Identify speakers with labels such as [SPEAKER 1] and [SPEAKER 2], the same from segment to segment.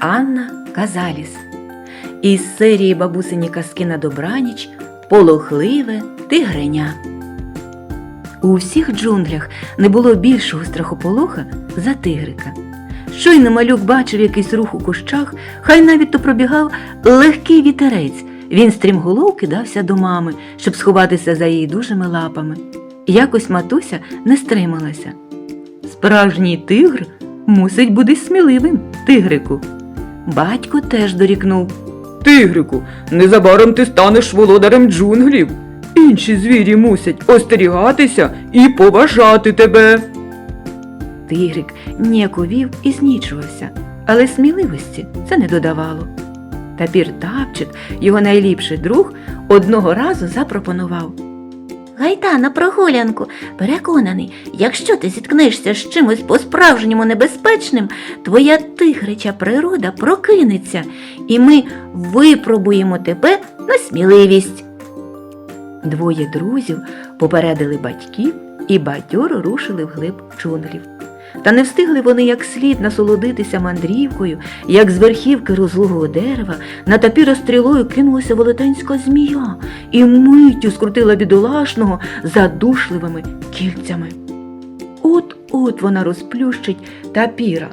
[SPEAKER 1] Анна Казаліс. Із серії бабусині казки на добраніч Полохливе тигреня. У всіх джунглях не було більшого страхополоха за тигрика. Щойно малюк бачив якийсь рух у кущах, хай навіть то пробігав легкий вітерець. Він стрімголов кидався до мами, щоб сховатися за її дужими лапами. Якось матуся не стрималася. Справжній тигр мусить бути сміливим, тигрику. Батько теж дорікнув.
[SPEAKER 2] Тигрику, незабаром ти станеш володарем джунглів. Інші звірі мусять остерігатися і поважати тебе.
[SPEAKER 1] Тигрик ніяковів і знічувався, але сміливості це не додавало. Тапір Тапчик, його найліпший друг, одного разу запропонував.
[SPEAKER 3] Гайда на прогулянку. Переконаний, якщо ти зіткнешся з чимось по-справжньому небезпечним, твоя тигрича природа прокинеться, і ми випробуємо тебе на сміливість.
[SPEAKER 1] Двоє друзів попередили батьків і бадьоро рушили вглиб джунглів. Та не встигли вони як слід насолодитися мандрівкою, як з верхівки розлогого дерева на тапіра стрілою кинулася велетенська змія і миттю скрутила бідолашного задушливими кільцями. От-от вона розплющить тапіра.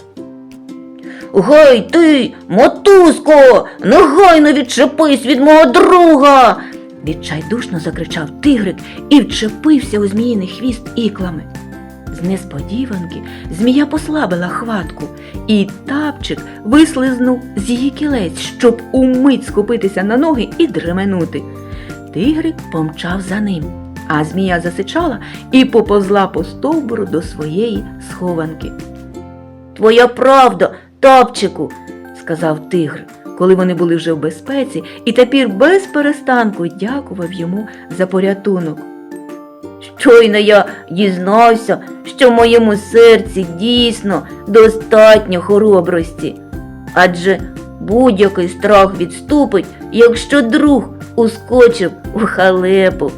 [SPEAKER 3] Гей ти, мотузко, негайно відчепись від мого друга.
[SPEAKER 1] Відчайдушно закричав тигрик і вчепився у зміїний хвіст іклами. З несподіванки змія послабила хватку, і тапчик вислизнув з її кілець, щоб умить схопитися на ноги і дременути. Тигрик помчав за ним, а змія засичала і поповзла по стовбуру до своєї схованки.
[SPEAKER 3] Твоя правда, тапчику.
[SPEAKER 1] сказав тигр, коли вони були вже в безпеці, і тепер без перестанку дякував йому за порятунок.
[SPEAKER 3] Щойно я дізнався, що в моєму серці дійсно достатньо хоробрості. Адже будь-який страх відступить, якщо друг ускочив у халепу.